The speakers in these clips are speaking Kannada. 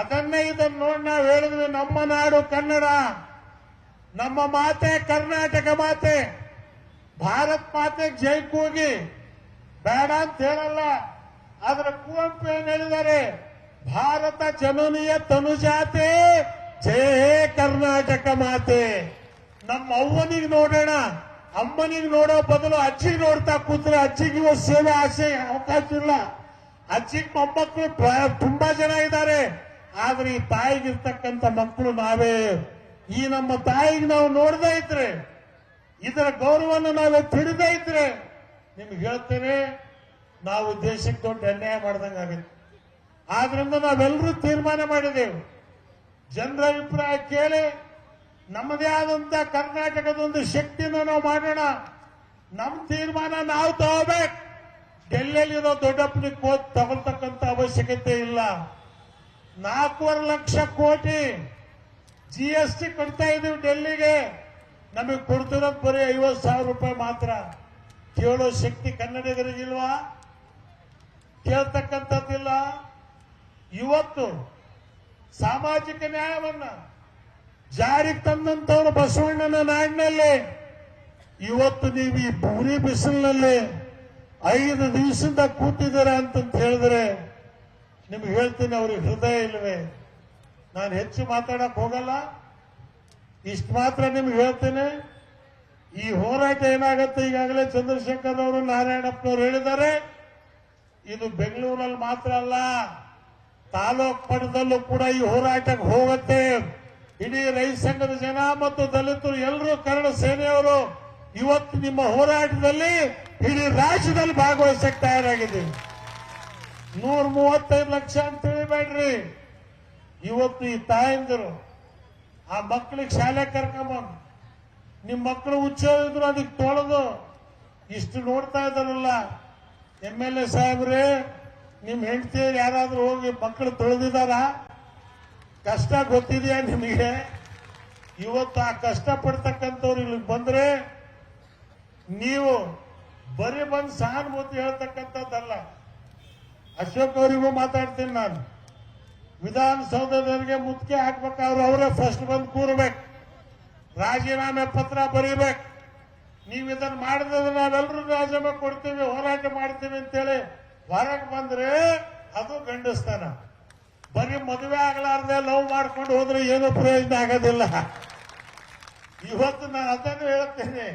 ಅದನ್ನೇ ಇದನ್ನು ನೋಡಿ ನಾವು ಹೇಳಿದ್ರೆ ನಮ್ಮ ನಾಡು ಕನ್ನಡ. ನಮ್ಮ ಮಾತೆ ಕರ್ನಾಟಕ ಮಾತೆ. ಭಾರತ್ ಮಾತೆಗೆ ಜೈ ಕೂಗಿ ಬೇಡ ಅಂತ ಹೇಳಲ್ಲ. ಆದ್ರೆ ಕುವೆಂಪು ಏನ್ ಹೇಳಿದ್ದಾರೆ? ಭಾರತ ಜನನೀಯ ತನುಜಾತೆ ಜಯ ಕರ್ನಾಟಕ ಮಾತೆ. ನಮ್ಮ ಅವ್ವನಿಗೆ ನೋಡೋಣ. ಅಮ್ಮನಿಗೆ ನೋಡೋ ಬದಲು ಅಜ್ಜಿಗೆ ನೋಡ್ತಾ ಕೂತ್ರೆ ಅಜ್ಜಿಗೆ ಸೇವೆ ಆಸೆ, ಅವಕಾಶ ಇಲ್ಲ. ಅಜ್ಜಿಗೆ ಮೊಮ್ಮಕ್ಕಳು ತುಂಬಾ ಜನ ಇದ್ದಾರೆ. ಆದ್ರೆ ಈ ತಾಯಿಗಿರ್ತಕ್ಕಂಥ ಮಕ್ಕಳು ನಾವೇ, ಈ ನಮ್ಮ ತಾಯಿಗೆ ನಾವು ನೋಡದೇ ಇದ್ರೆ, ಇದರ ಗೌರವವನ್ನು ನಾವು ತಿಳಿದೇ ಇದ್ರೆ, ನಿಮ್ಗೆ ಹೇಳ್ತೇನೆ, ನಾವು ದೇಶಕ್ಕೆ ದೊಡ್ಡ ಅನ್ಯಾಯ ಮಾಡ್ದಂಗಾಗುತ್ತೆ ಆದ್ರಿಂದ ನಾವೆಲ್ಲರೂ ತೀರ್ಮಾನ ಮಾಡಿದೆವು. ಜನರ ಅಭಿಪ್ರಾಯ ಕೇಳಿ, ನಮ್ಮದೇ ಆದಂತ ಕರ್ನಾಟಕದೊಂದು ಶಕ್ತಿನ ನಾವು ಮಾಡೋಣ. ನಮ್ಮ ತೀರ್ಮಾನ ನಾವು ತಗೋಬೇಕು. ಡೆಲ್ಲಿಯಲ್ಲಿರೋ ದೊಡ್ಡಪ್ಪನಿಗೆ ಹೋಗಿ ತಗೊಳ್ತಕ್ಕಂಥ ಅವಶ್ಯಕತೆ ಇಲ್ಲ. ನಾಲ್ಕೂವರೆ ಲಕ್ಷ ಕೋಟಿ ಜಿ ಎಸ್ ಟಿ ಕೊಡ್ತಾ ಇದೀವಿ ಡೆಲ್ಲಿಗೆ. ನಮಗೆ ಕೊಡ್ತಿರೋದು ಬರೀ ಐವತ್ತು ಸಾವಿರ ರೂಪಾಯಿ ಮಾತ್ರ. ಕೇಳೋ ಶಕ್ತಿ ಕನ್ನಡಿಗರಿಗಿಲ್ವಾ ಕೇಳ್ತಕ್ಕಂಥದ್ದಿಲ್ಲ. ಇವತ್ತು ಸಾಮಾಜಿಕ ನ್ಯಾಯವನ್ನ ಜಾರಿಗೆ ತಂದಂತವ್ರು ಬಸವಣ್ಣನ ನಾಡಿನಲ್ಲಿ, ಇವತ್ತು ನೀವು ಈ ಪೂರಿ ಬಿಸಿಲಿನಲ್ಲಿ ಐದು ದಿವಸದಿಂದ ಕೂತಿದ್ದೀರಾ ಅಂತಂತ ಹೇಳಿದ್ರೆ ನಿಮ್ಗೆ ಹೇಳ್ತೀನಿ ಅವ್ರಿಗೆ, ಹೃದಯ ಇಲ್ವೇ? ನಾನು ಹೆಚ್ಚು ಮಾತಾಡಕ್ ಹೋಗಲ್ಲ. ಇಷ್ಟು ಮಾತ್ರ ನಿಮ್ಗೆ ಹೇಳ್ತೇನೆ. ಈ ಹೋರಾಟ ಏನಾಗುತ್ತೆ ಈಗಾಗಲೇ ಚಂದ್ರಶೇಖರ್ ಅವರು, ನಾರಾಯಣಪ್ಪನವರು ಹೇಳಿದ್ದಾರೆ. ಇದು ಬೆಂಗಳೂರಲ್ಲಿ ಮಾತ್ರ ಅಲ್ಲ, ತಾಲೂಕ್ ಮಟ್ಟದಲ್ಲೂ ಕೂಡ ಈ ಹೋರಾಟಕ್ಕೆ ಹೋಗುತ್ತೆ. ಇಡೀ ರೈತ ಸಂಘದ ಜನ ಮತ್ತು ದಲಿತರು ಎಲ್ಲರೂ ಕನ್ನಡ ಸೇನೆಯವರು ಇವತ್ತು ನಿಮ್ಮ ಹೋರಾಟದಲ್ಲಿ ಇಡೀ ರಾಜ್ಯದಲ್ಲಿ ಭಾಗವಹಿಸಕ್ಕೆ ತಯಾರಾಗಿದ್ದೀವಿ. ನೂರ ಮೂವತ್ತೈದು ಲಕ್ಷ ಅಂತ ತಿಳಿಬೇಡ್ರಿ ಇವತ್ತು ಈ ತಾಯಂದಿರು ಆ ಮಕ್ಕಳಿಗೆ ಶಾಲೆ ಕರ್ಕೊಂಬಂದು ನಿಮ್ಮ ಮಕ್ಕಳು ಇದ್ರು ಅದಕ್ಕೆ ತೊಳೆದು ಇಷ್ಟು ನೋಡ್ತಾ ಇದ್ದಾರಲ್ಲ. ಎಂ ಎಲ್ ಎ ಸಾಹೇಬ್ರೆ, ನಿಮ್ ಹೆಂಡತಿಯರು ಯಾರಾದ್ರೂ ಹೋಗಿ ಮಕ್ಕಳು ತೊಳೆದಿದಾರ? ಕಷ್ಟ ಗೊತ್ತಿದೆಯಾ ನಿಮಗೆ? ಇವತ್ತು ಆ ಕಷ್ಟ ಪಡ್ತಕ್ಕಂಥವ್ರು ಇಲ್ಲಿಗೆ ಬಂದ್ರೆ ನೀವು ಬರೀ ಬಂದು ಸಹಾನುಭೂತಿ ಹೇಳ್ತಕ್ಕಂಥದ್ದಲ್ಲ. ಅಶೋಕ್ ಅವರಿಗೂ ಮಾತಾಡ್ತೀನಿ ನಾನು. ವಿಧಾನಸೌಧದವರಿಗೆ ಮುತ್ತಿಗೆ ಹಾಕ್ಬೇಕಾದ್ರೆ ಅವರೇ ಫಸ್ಟ್ ಬಂದು ಕೂರ್ಬೇಕು. ರಾಜೀನಾಮೆ ಪತ್ರ ಬರೀಬೇಕು. ನೀವು ಇದನ್ನು ಮಾಡಿದ್ರೆ ನಾವೆಲ್ಲರೂ ರಾಜೀನಾಮೆ ಕೊಡ್ತೀವಿ, ಹೋರಾಟ ಮಾಡ್ತೀವಿ ಅಂತೇಳಿ ಹೊರಗೆ ಬಂದ್ರೆ ಅದು ಗಂಡಸ್ತಾನ. ಬರೀ ಮದುವೆ ಆಗ್ಲಾರ್ದೆ ಲವ್ ಮಾಡ್ಕೊಂಡು ಹೋದ್ರೆ ಏನು ಪ್ರಯೋಜನ ಆಗೋದಿಲ್ಲ. ಇವತ್ತು ನಾನು ಅದನ್ನು ಹೇಳ್ತೇನೆ.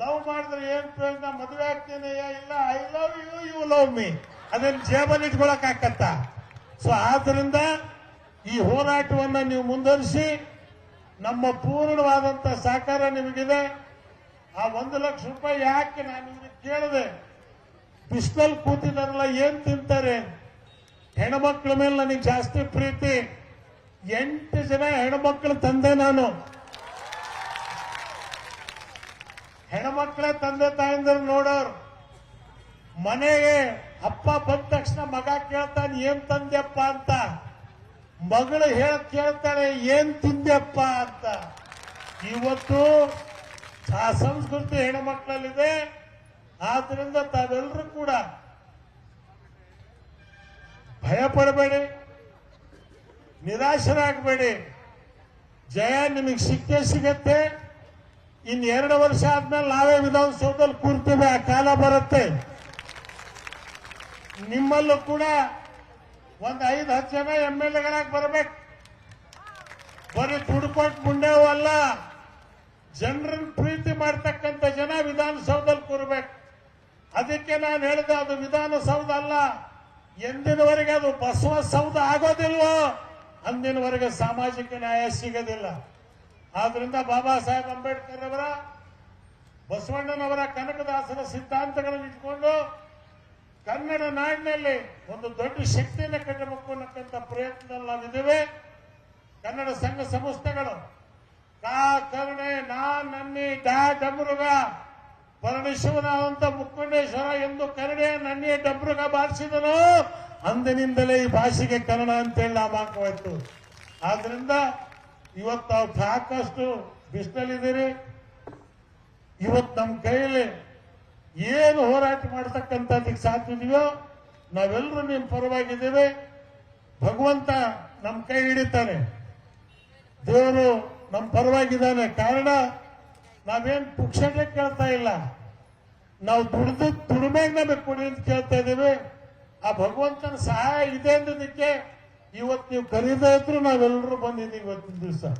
ಲವ್ ಮಾಡಿದ್ರೆ ಏನು ಪ್ರಯೋಜನ? ಮದುವೆ ಆಗ್ತೇನೆ ಇಲ್ಲ I love you you love me ಅದನ್ನ ಜೇಬಲ್ಲಿ ಇಟ್ಕೊಳಕ್ ಸೊ ಆದ್ರಿಂದ ಈ ಹೋರಾಟವನ್ನ ನೀವು ಮುಂದುವರಿಸಿ, ನಮ್ಮ ಪೂರ್ಣವಾದಂತ ಸಹಕಾರ ನಿಮಗಿದೆ. ಆ ಒಂದು ಲಕ್ಷ ರೂಪಾಯಿ ಯಾಕೆ ನಾನು ನಿಮಗೆ ಕೇಳಿದೆ? ಪಿಸ್ತಲ್ ಕೂತಿದಾರಲ್ಲ, ಏನ್ ತಿಂತಾರೆ? ಹೆಣ್ಮಕ್ಳ ಮೇಲೆ ನನಗೆ ಜಾಸ್ತಿ ಪ್ರೀತಿ. ಎಂಟು ಜನ ಹೆಣ್ಮಕ್ಳು ತಂದೆ ನಾನು. ಹೆಣ್ಮಕ್ಳೇ ತಂದೆ ತಾಯಂದಿರು ನೋಡೋರು. ಮನೆಗೆ ಅಪ್ಪ ಬಂದ ತಕ್ಷಣ ಮಗ ಕೇಳ್ತಾನೆ, ಏನ್ ತಂದೆಪ್ಪ ಅಂತ? ಮಗಳು ಹೇಳ ಕೇಳ್ತಾಳೆ, ಏನ್ ತಿಂದೆಪ್ಪ ಅಂತ? ಇವತ್ತು ಆ ಸಂಸ್ಕೃತಿ ಹೆಣ್ಮಕ್ಳಲ್ಲಿದೆ. ಆದ್ರಿಂದ ತಾವೆಲ್ಲರೂ ಕೂಡ ಭಯ ಪಡಬೇಡಿ ನಿರಾಶರಾಗಬೇಡಿ. ಜಯ ನಿಮಗೆ ಸಿಕ್ಕೇ ಸಿಗತ್ತೆ. ಇನ್ನು ಎರಡು ವರ್ಷ ಆದ್ಮೇಲೆ ನಾವೇ ವಿಧಾನಸೌಧದಲ್ಲಿ ಕೂರ್ತೀವಿ, ಆ ಕಾಲ ಬರುತ್ತೆ. ನಿಮ್ಮಲ್ಲೂ ಕೂಡ ಒಂದು ಐದು, ಹತ್ತು ಜನ ಎಂ ಎಲ್ ಎಗಳಾಗಿ ಬರಬೇಕು. ಬರೀ ಮುಂಡೆವು ಅಲ್ಲ ಜನರನ್ನ ಪ್ರೀತಿ ಮಾಡ್ತಕ್ಕಂಥ ಜನ ವಿಧಾನಸೌಧದಲ್ಲಿ ಕೂರ್ಬೇಕು. ಅದಕ್ಕೆ ನಾನು ಹೇಳಿದೆ, ಅದು ವಿಧಾನಸೌಧ ಅಲ್ಲ, ಎಂದಿನವರೆಗೆ ಅದು ಬಸವ ಸೌಧ ಆಗೋದಿಲ್ವೋ, ಅಂದಿನವರೆಗೆ ಸಾಮಾಜಿಕ ನ್ಯಾಯ ಸಿಗೋದಿಲ್ಲ. ಆದ್ರಿಂದ ಬಾಬಾ ಸಾಹೇಬ್ ಅಂಬೇಡ್ಕರ್ ಅವರ, ಬಸವಣ್ಣನವರ ಕನಕದಾಸರ ಸಿದ್ಧಾಂತಗಳನ್ನು ಇಟ್ಕೊಂಡು ಕನ್ನಡ ನಾಡಿನಲ್ಲಿ ಒಂದು ದೊಡ್ಡ ಶಕ್ತಿಯನ್ನು ಕಟ್ಟಬೇಕು ಅನ್ನಕ್ಕಂಥ ಪ್ರಯತ್ನದಲ್ಲಿ ನಾವಿದ್ದೇವೆ. ಕನ್ನಡ ಸಂಘ ಸಂಸ್ಥೆಗಳು, ಕಾ ಕರುಣೆ, ನಾ ನನ್ನಿ, ಡಾ ಡಬ್ರುಗ ಪರಮೇಶ್ವರನಾದಂತ ಮುಕ್ಕುಂಡೇಶ್ವರ ಎಂದು ಕರುಣೆ ನನ್ನಿ ಡಬ್ರುಗ ಬಾರಿಸಿದನು. ಅಂದಿನಿಂದಲೇ ಈ ಭಾಷೆಗೆ ಕನ್ನಡ ಅಂತೇಳಿ ನಾಮಾಂಕವಾಯ್ತು. ಆದ್ರಿಂದ ಇವತ್ತು ಸಾಕಷ್ಟು ಬಿಸಿಲಲ್ಲಿದ್ದೀರಿ. ಇವತ್ತು ನಮ್ಮ ಕೈಯಲ್ಲಿ ಏನು ಹೋರಾಟ ಮಾಡ್ತಕ್ಕಂಥದ್ದಕ್ಕೆ ಸಾಧ್ಯ ಇದೆಯೋ ನಾವೆಲ್ಲರೂ ನಿಮ್ಮ ಪರವಾಗಿದ್ದೇವೆ. ಭಗವಂತ ನಮ್ಮ ಕೈ ಹಿಡಿತಾನೆ ದೇವರು ನಮ್ಮ ಪರವಾಗಿದ್ದಾನೆ. ಕಾರಣ, ನಾವೇನ್ ಪುಕ್ಷಟೆ ಕೇಳ್ತಾ ಇಲ್ಲ. ನಾವು ದುಡ್ದು ದುಡಿಮೆಗೆ ನಮಗೆ ಕೊಡಿ ಅಂತ ಕೇಳ್ತಾ ಇದ್ದೇವೆ. ಆ ಭಗವಂತನ ಸಹಾಯ ಇದೆ ಅಂದಿದ್ದಕ್ಕೆ ಇವತ್ತು ನೀವು ಕರೀತಾ ಇದ್ರು ನಾವೆಲ್ಲರೂ ಬಂದಿದ್ದೀವಿ ಇವತ್ತಿನ ದಿವಸ.